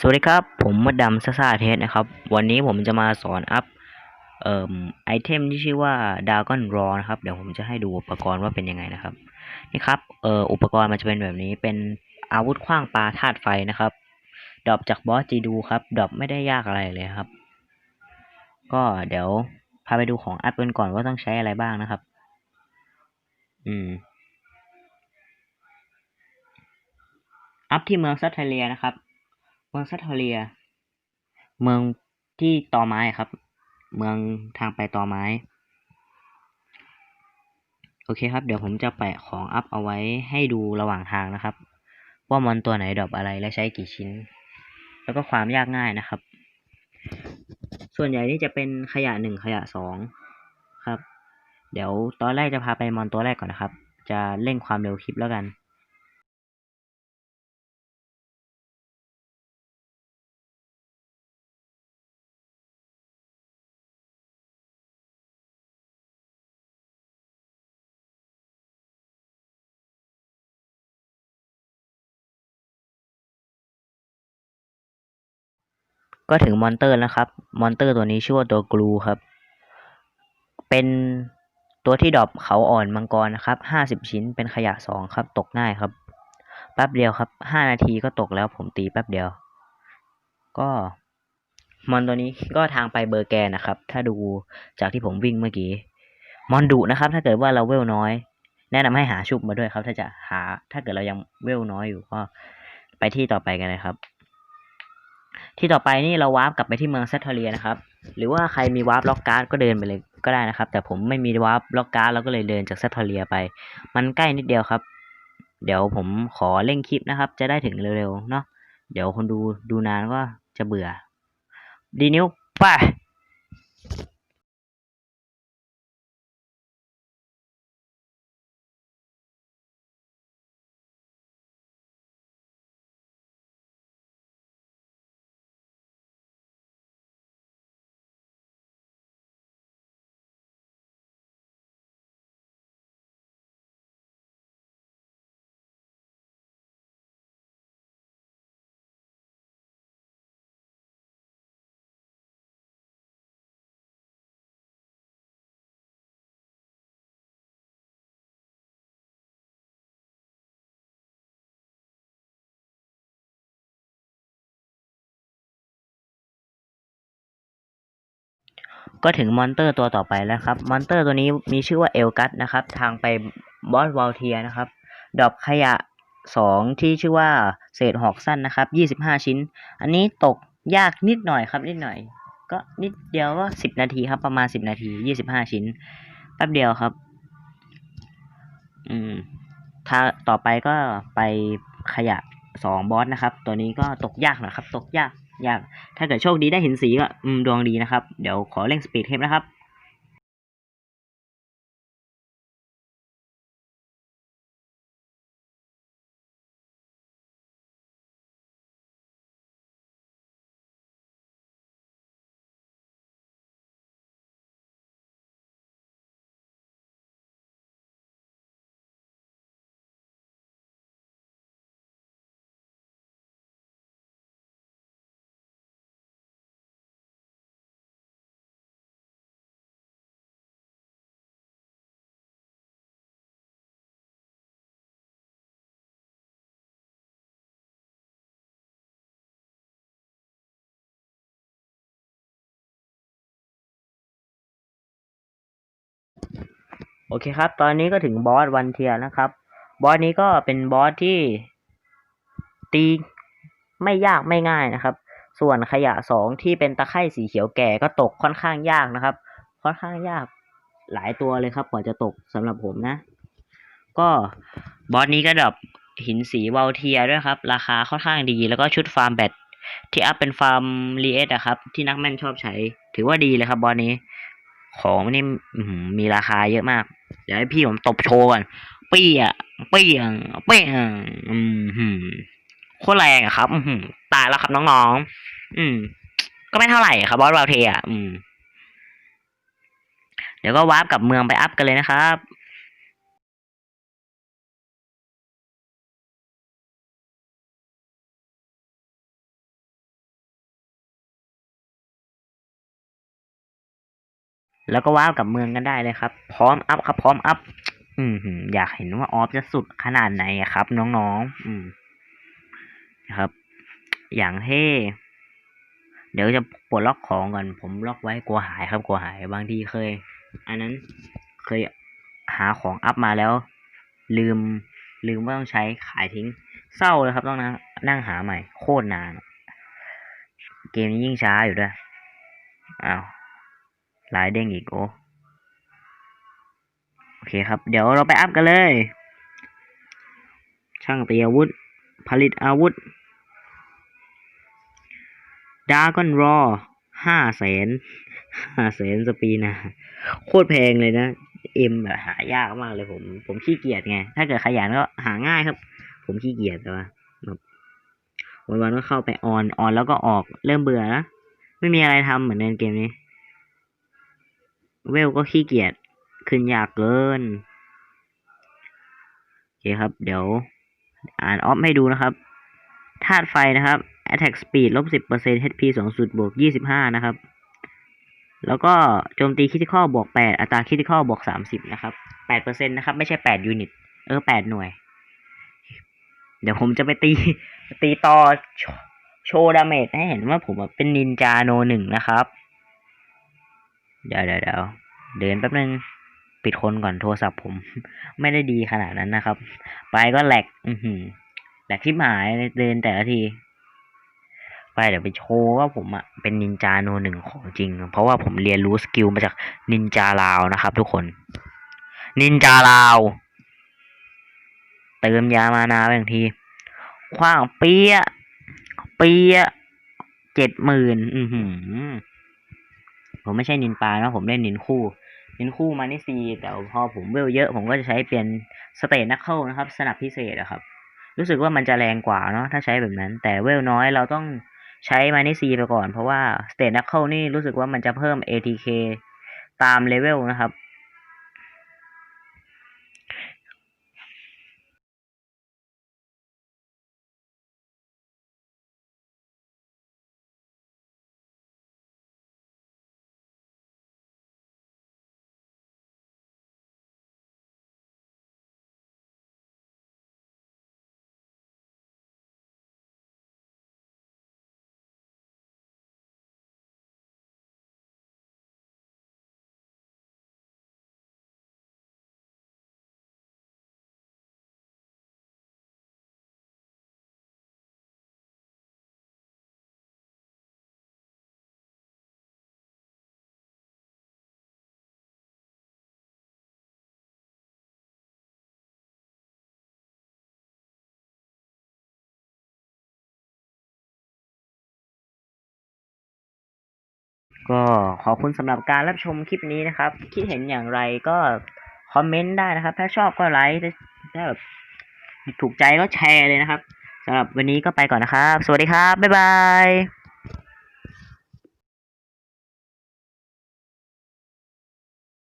สวัสดีครับ ผมมดดำซ่าซาเทสนะครับ วันนี้ผมจะมาสอนอัพเอ่อไอเทมที่ชื่อว่าดากอนรอนะครับ เดี๋ยวผมจะให้ดูอุปกรณ์ว่าเป็นยังไงนะครับ นี่ครับเอ่ออุปกรณ์มันจะเป็นแบบนี้เป็นอาวุธขว้างปลาธาตุไฟนะครับ ดรอปจากบอสจีดูครับ ดรอปไม่ได้ยากอะไรเลยครับ ก็เดี๋ยวพาไปดูของอัพกันก่อนว่าต้องใช้อะไรบ้างนะครับ อืมอัพที่เมืองซัตเทเลียนะครับ องซัตเทเลีย เมืองที่ตอไม้ครับ เมืองทางไปตอไม้ โอเคครับ เดี๋ยวผมจะแปะของอัพเอาไว้ให้ดูระหว่างทางนะครับ ว่ามอนตัวไหนดรอปอะไรและใช้กี่ชิ้น แล้วก็ความยากง่ายนะครับ ส่วนใหญ่นี่จะเป็นขยะหนึ่งขยะสองครับ เดี๋ยวตอนแรกจะพาไปมอนตัวแรกก่อนนะครับ จะเร่งความเร็วคลิปแล้วกัน ก็ถึงมอนเตอร์แล้วครับ มอนเตอร์ตัวนี้ชื่อว่าตัวกลูครับ เป็นตัวที่ดรอปเขาอ่อนมังกรนะครับห้าสิบชิ้นเป็นขยะสองครับ ตกง่ายครับ แป๊บเดียวครับห้านาทีก็ตกแล้วผมตีแป๊บเดียว ก็มอนตัวนี้ก็ทางไปเบอร์แกนนะครับ ถ้าดูจากที่ผมวิ่งเมื่อกี้ มอนดุนะครับ ถ้าเกิดว่าเราเวลน้อย แนะนำให้หาชุบมาด้วยครับ ถ้าจะหา ถ้าเกิดเรายังเวลน้อยอยู่ก็ไปที่ต่อไปกันเลยครับ ที่ต่อไปนี่เราวาร์ปกลับไปที่เมืองเซตเทเลียนะครับ หรือว่าใครมีวาร์ปล็อกการ์ดก็เดินไปเลยก็ได้นะครับ แต่ผมไม่มีวาร์ปล็อกการ์ดเราก็เลยเดินจากเซตเทเลียไป มันใกล้นิดเดียวครับ เดี๋ยวผมขอเร่งคลิปนะครับ จะได้ถึงเร็วๆเนาะเดี๋ยวคนดูดูนานก็จะเบื่อ ดีนิ้วไป ก็ถึงมอนเตอร์ตัวต่อไปแล้วครับ มอนเตอร์ตัวนี้มีชื่อว่าเอลกัสนะครับ ทางไปบอสวอลเทียนะครับดรอปขยะสองที่ชื่อว่าเศษหอกสั้นนะครับยี่สิบห้าชิ้น อันนี้ตกยากนิดหน่อยครับ นิดหน่อย ก็นิดเดียวก็สิบนาทีครับ ประมาณสิบนาทียี่สิบห้าชิ้น แป๊บเดียวครับ อืมถ้าต่อไปก็ไปขยะสองบอสนะครับ ตัวนี้ก็ตกยากนะครับ ตกยาก ยาก ถ้าเกิดโชคดีได้เห็นสีก็อืมดวงดีนะครับ เดี๋ยวขอเร่งสปีดเทปนะครับ โอเคครับ ตอนนี้ก็ถึงบอสวันเทียนะครับ บอสนี้ก็เป็นบอสที่ตีไม่ยากไม่ง่ายนะครับ ส่วนขยะสองที่เป็นตะไคร่สีเขียวแก่ก็ตกค่อนข้างยากนะครับ ค่อนข้างยากหลายตัวเลยครับกว่าจะตกสำหรับผมนะ ก็บอสนี้ก็ดรอปหินสีวาลเทียด้วยครับ ราคาค่อนข้างดีแล้วก็ชุดฟาร์มแบตที่อัพเป็นฟาร์มรีเอสอะครับ ที่นักแม่นชอบใช้ ถือว่าดีเลยครับบอสนี้ ของนี่มีราคาเยอะมาก เดี๋ยวให้พี่ผมตบโชว์ก่อนเปี้ยเปี้ยงเปี้ยงอืมหืมโคตรแรงอะครับอืมตายแล้วครับน้องๆ อืม ก็ไม่เท่าไหร่ครับบอสวาเทอะ อืม เดี๋ยวก็วาร์ปกับเมืองไปอัพกันเลยนะครับ แล้วก็ว้าวกับเมืองกันได้เลยครับ พร้อมอัพครับ พร้อมอัพอืมอยากเห็นว่าออฟจะสุดขนาดไหนครับ น้องๆ อืมนะครับ อย่างเท่เดี๋ยวจะปลดล็อกของก่อน ผมล็อกไว้กลัวหายครับกลัวหายบางทีเคย อันนั้นเคยหาของอัพมาแล้ว ลืม ลืมว่าต้องใช้ขายทิ้ง เศร้าเลยครับต้องนั่งนั่งหาใหม่ โคตรนาน เกมนี้ยิ่งช้าอยู่ด้วยอ้าว หลายเด้งอีกโอโอเคครับ เดี๋ยวเราไปอัพกันเลย ช่างตีอาวุธ ผลิตอาวุธดาก้อนรอห้าแสนห้าแสนสปีนะ โคตรแพงเลยนะ เอ็มแบบหายากมากเลยผม ผมขี้เกียจไง ถ้าเกิดขยันก็หาง่ายครับ ผมขี้เกียจแต่ว่าแบบวันก็เข้าไปออน ออนแล้วก็ออก เริ่มเบื่อนะไม่มีอะไรทำเหมือนในเกมนี้ เวลก็ขี้เกียจขึ้นยากเกินโอเคครับ เดี๋ยว อ่านออฟให้ดูนะครับธาตุไฟนะครับ attack speed ลบสิบเปอร์เซ็น HP สูงสุดบวกยี่สิบห้านะครับ แล้วก็โจมตีคิติคอลบวกแปดอัตราคิติคอลบวกสามสิบนะครับแปดเปอร์เซ็นนะครับ ไม่ใช่แปดยูนิต เออแปดหน่วย เดี๋ยวผมจะไปตี ตีต่อโชโชว์ดาเมจให้เห็นว่าผมเป็นนินจาโนหนึ่งนะครับ เดี๋ยวเดี๋ยวเดี๋ยวเดินแป๊บนึงปิดคนก่อนโทรศัพท์ผม ไม่ได้ดีขนาดนั้นนะครับ ไปก็แหลก อือหือแหลกที่หมายเดินแต่ละที ไปเดี๋ยวไปโชว์ว่าผมอะเป็นนินจาโนหนึ่งของจริง เพราะว่าผมเรียนรู้สกิลมาจากนินจาลาวนะครับ ทุกคน นินจาลาวเติมยามานาไปอย่างทีคว้างเปี้ยเปี้ยเจ็ดหมื่นอือหือ ผมไม่ใช่นินปลานะผมเล่นนินคู่ นินคู่มานิซีแต่พอผมเวลเยอะ ผมก็จะใช้เป็นสเตทนักเข้านะครับ สนับพิเศษอะครับ รู้สึกว่ามันจะแรงกว่าเนาะถ้าใช้แบบนั้น แต่เวลน้อยเราต้องใช้มานิซีไปก่อน เพราะว่าสเตทนักเข้านี่รู้สึกว่ามันจะเพิ่ม ATK ตามเลเวลนะครับ ก็ขอบคุณสำหรับการรับชมคลิปนี้นะครับ คิดเห็นอย่างไรก็คอมเมนต์ได้นะครับ ถ้าชอบก็ไลค์ถ้าแบบถูกใจก็แชร์เลยนะครับสำหรับวันนี้ก็ไปก่อนนะครับ สวัสดีครับ บ๊ายบาย